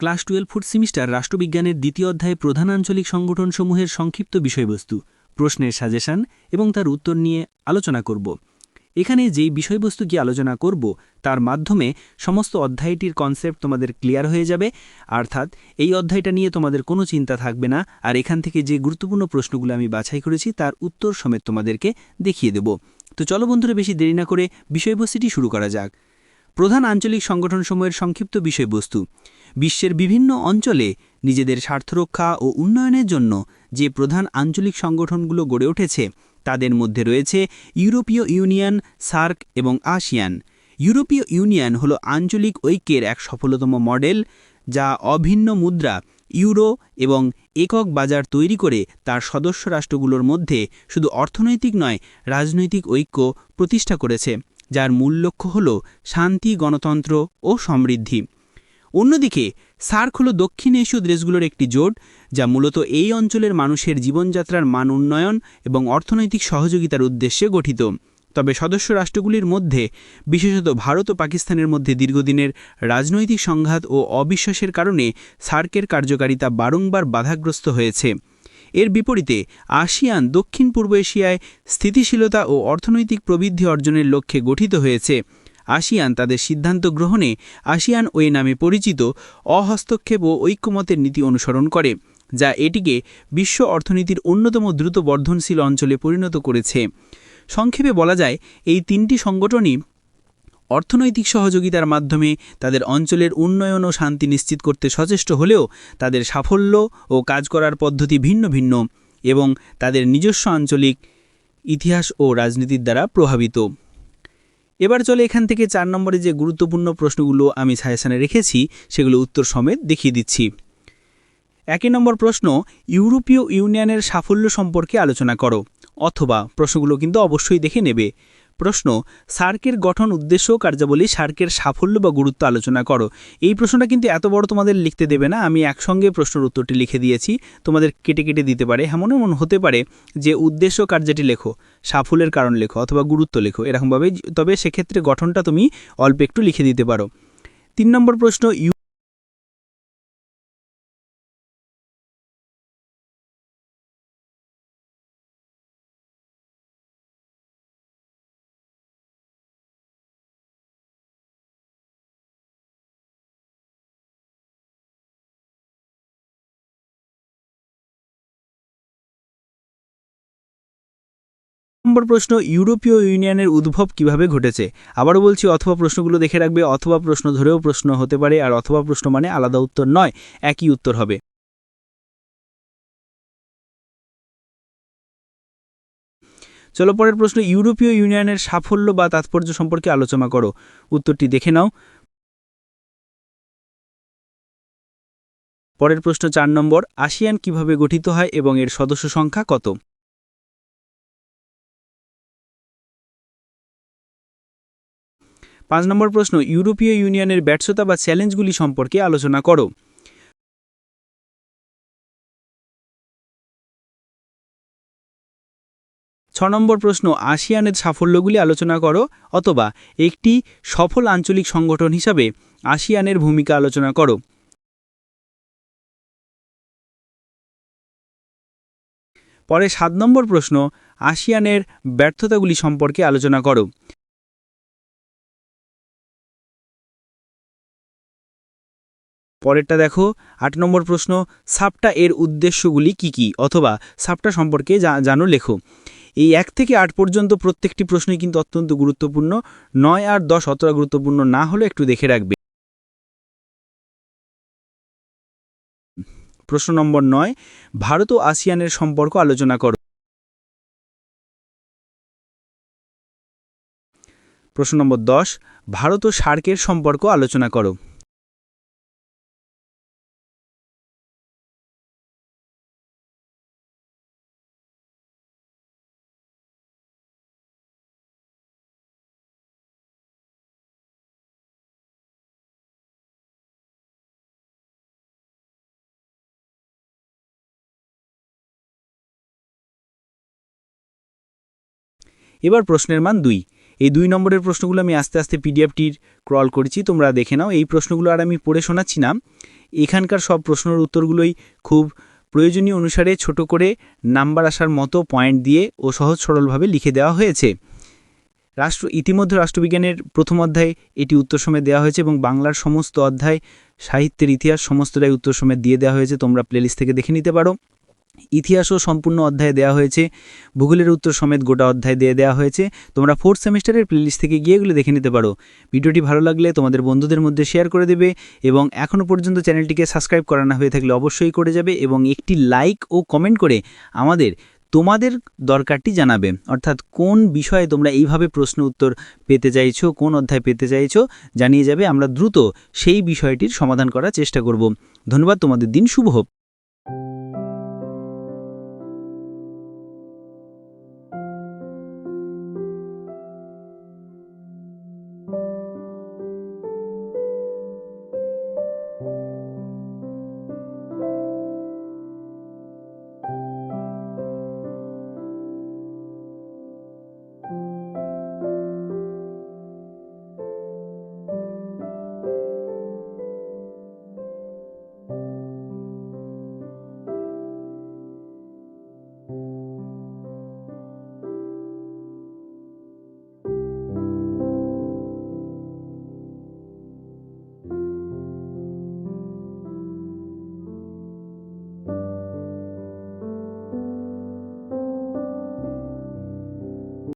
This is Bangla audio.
ক্লাস টুয়েলভ ফুড সেমিস্টার রাষ্ট্রবিজ্ঞানের দ্বিতীয় অধ্যায়ে প্রধান আঞ্চলিক সংগঠনসমূহের সংক্ষিপ্ত বিষয়বস্তু, প্রশ্নের সাজেশন এবং তার উত্তর নিয়ে আলোচনা করব। এখানে যেই বিষয়বস্তু কি আলোচনা করব, তার মাধ্যমে সমস্ত অধ্যায়টির কনসেপ্ট তোমাদের ক্লিয়ার হয়ে যাবে। অর্থাৎ এই অধ্যায়টা নিয়ে তোমাদের কোনো চিন্তা থাকবে না, আর এখান থেকে যে গুরুত্বপূর্ণ প্রশ্নগুলো আমি বাছাই করেছি, তার উত্তর সমেত তোমাদেরকে দেখিয়ে দেব। তো চলো বন্ধুরা, বেশি দেরি না করে বিষয়বস্তুটি শুরু করা যাক। প্রধান আঞ্চলিক সংগঠনসমূহের সংক্ষিপ্ত বিষয়বস্তু। বিশ্বের বিভিন্ন অঞ্চলে নিজেদের স্বার্থরক্ষা ও উন্নয়নের জন্য যে প্রধান আঞ্চলিক সংগঠনগুলো গড়ে উঠেছে, তাদের মধ্যে রয়েছে ইউরোপীয় ইউনিয়ন, সার্ক এবং আসিয়ান। ইউরোপীয় ইউনিয়ন হল আঞ্চলিক ঐক্যের এক সফলতম মডেল, যা অভিন্ন মুদ্রা, ইউরো এবং একক বাজার তৈরি করে তার সদস্য রাষ্ট্রগুলোর মধ্যে শুধু অর্থনৈতিক নয়, রাজনৈতিক ঐক্য প্রতিষ্ঠা করেছে। যার মূল লক্ষ্য হল শান্তি, গণতন্ত্র ও সমৃদ্ধি। অন্যদিকে, সার্ক হল দক্ষিণ এশীয় দেশগুলোর একটি জোট, যা মূলত এই অঞ্চলের মানুষের জীবনযাত্রার মান উন্নয়ন এবং অর্থনৈতিক সহযোগিতার উদ্দেশ্যে গঠিত। তবে সদস্য রাষ্ট্রগুলির মধ্যে, বিশেষত ভারত ও পাকিস্তানের মধ্যে দীর্ঘদিনের রাজনৈতিক সংঘাত ও অবিশ্বাসের কারণে সার্কের কার্যকারিতা বারংবার বাধাগ্রস্ত হয়েছে। এর বিপরীতে আসিয়ান দক্ষিণ পূর্ব এশিয়ায় স্থিতিশীলতা ও অর্থনৈতিক প্রবৃদ্ধি অর্জনের লক্ষ্যে গঠিত হয়েছে। আসিয়ান তাদের সিদ্ধান্ত গ্রহণে আসিয়ান ওয়ে নামে পরিচিত অহস্তক্ষেপ ও ঐক্যমতের নীতি অনুসরণ করে, যা এটিকে বিশ্ব অর্থনীতির অন্যতম দ্রুত বর্ধনশীল অঞ্চলে পরিণত করেছে। সংক্ষেপে বলা যায়, এই তিনটি সংগঠনই অর্থনৈতিক সহযোগিতার মাধ্যমে তাদের অঞ্চলের উন্নয়ন ও শান্তি নিশ্চিত করতে সচেষ্ট হলেও তাদের সাফল্য ও কাজ করার পদ্ধতি ভিন্ন ভিন্ন এবং তাদের নিজস্ব আঞ্চলিক ইতিহাস ও রাজনীতির দ্বারা প্রভাবিত। এবার চলে এখান থেকে চার নম্বরে যে গুরুত্বপূর্ণ প্রশ্নগুলো আমি সাজেশনে রেখেছি, সেগুলো উত্তর সমেত দেখিয়ে দিচ্ছি। একই নম্বর প্রশ্ন, ইউরোপীয় ইউনিয়নের সাফল্য সম্পর্কে আলোচনা করো, অথবা প্রশ্নগুলো কিন্তু অবশ্যই দেখে নেবে। প্রশ্ন, সার্কের গঠন উদ্দেশ্য কার্যাবলী সার্কের সাফল্য বা গুরুত্ব আলোচনা করো। এই প্রশ্নটা কিন্তু এত বড় তোমাদের লিখতে দেবে না, আমি একসঙ্গে প্রশ্নের উত্তরটি লিখে দিয়েছি, তোমাদের কেটে কেটে দিতে পারে। এমন এমন হতে পারে যে উদ্দেশ্য কার্যটি লেখো, সাফল্যের কারণ লেখো অথবা গুরুত্ব লেখো এরকমভাবে তবে সেক্ষেত্রে গঠনটা তুমি অল্প একটু লিখে দিতে পারো। তিন নম্বর প্রশ্ন ইউ নম্বর প্রশ্ন, ইউরোপীয় ইউনিয়নের উদ্ভব কীভাবে ঘটেছে? আবারও বলছি, অথবা প্রশ্নগুলো দেখে রাখবে, অথবা প্রশ্ন ধরেও প্রশ্ন হতে পারে, আর অথবা প্রশ্ন মানে আলাদা উত্তর নয়, একই উত্তর হবে। চলো পরের প্রশ্ন, ইউরোপীয় ইউনিয়নের সাফল্য বা তাৎপর্য সম্পর্কে আলোচনা করো। উত্তরটি দেখে নাও। পরের প্রশ্ন চার নম্বর, আসিয়ান কীভাবে গঠিত হয় এবং এর সদস্য সংখ্যা কত? পাঁচ নম্বর প্রশ্ন, ইউরোপীয় ইউনিয়নের ব্যর্থতা বা চ্যালেঞ্জগুলি সম্পর্কে আলোচনা করো। ছ নম্বর প্রশ্ন, আসিয়ানের সাফল্যগুলি আলোচনা করো অথবা একটি সফল আঞ্চলিক সংগঠন হিসাবে আসিয়ানের ভূমিকা আলোচনা করো। পরে সাত নম্বর প্রশ্ন, আসিয়ানের ব্যর্থতাগুলি সম্পর্কে আলোচনা করো। পরেরটা দেখো, আট নম্বর প্রশ্ন, সাপটা এর উদ্দেশ্যগুলি কি কি? অথবা সাপটা সম্পর্কে জানো, লেখো। এই এক থেকে আট পর্যন্ত প্রত্যেকটি প্রশ্নই কিন্তু অত্যন্ত গুরুত্বপূর্ণ। নয় আর দশ অতটা গুরুত্বপূর্ণ না হলে একটু দেখে রাখবে। প্রশ্ন নম্বর নয়, ভারত ও আসিয়ানের সম্পর্ক আলোচনা করো। প্রশ্ন নম্বর দশ, ভারত ও সার্কের সম্পর্ক আলোচনা করো। এবার প্রশ্নের মান দুই। এই দুই নম্বরের প্রশ্নগুলো আমি আস্তে আস্তে পিডিএফটির ক্রল করেছি, তোমরা দেখে নাও। এই প্রশ্নগুলো আর আমি পড়ে শোনাচ্ছি না। এখানকার সব প্রশ্নের উত্তরগুলোই খুব প্রয়োজনীয় অনুসারে ছোট করে নাম্বার আসার মতো পয়েন্ট দিয়ে ও সহজ সরলভাবে লিখে দেওয়া হয়েছে। রাষ্ট্র, ইতিমধ্যে রাষ্ট্রবিজ্ঞানের প্রথম অধ্যায়ে এটি উত্তর সময় দেওয়া হয়েছে এবং বাংলার সমস্ত অধ্যায় সাহিত্যের ইতিহাস সমস্তটাই উত্তর সময় দিয়ে দেওয়া হয়েছে। তোমরা প্লেলিস্ট থেকে দেখে নিতে পারো। ইতিহাসও সম্পূর্ণ অধ্যায়ে দেওয়া হয়েছে। ভূগোলের উত্তর সমেত গোটা অধ্যায় দিয়ে দেওয়া হয়েছে। তোমরা ফোর্থ সেমিস্টারের প্লেলিস্ট থেকে গিয়ে এগুলো দেখে নিতে পারো। ভিডিওটি ভালো লাগলে তোমাদের বন্ধুদের মধ্যে শেয়ার করে দেবে এবং এখনও পর্যন্ত চ্যানেলটিকে সাবস্ক্রাইব করা না হয়ে থাকলে অবশ্যই করে যাবে এবং একটি লাইক ও কমেন্ট করে আমাদের, তোমাদের দরকারটি জানাবে। অর্থাৎ কোন বিষয়ে তোমরা এইভাবে প্রশ্ন উত্তর পেতে চাইছো, কোন অধ্যায় পেতে চাইছো, জানিয়ে যাবে। আমরা দ্রুত সেই বিষয়টির সমাধান করার চেষ্টা করব। ধন্যবাদ, তোমাদের দিন শুভ হোক।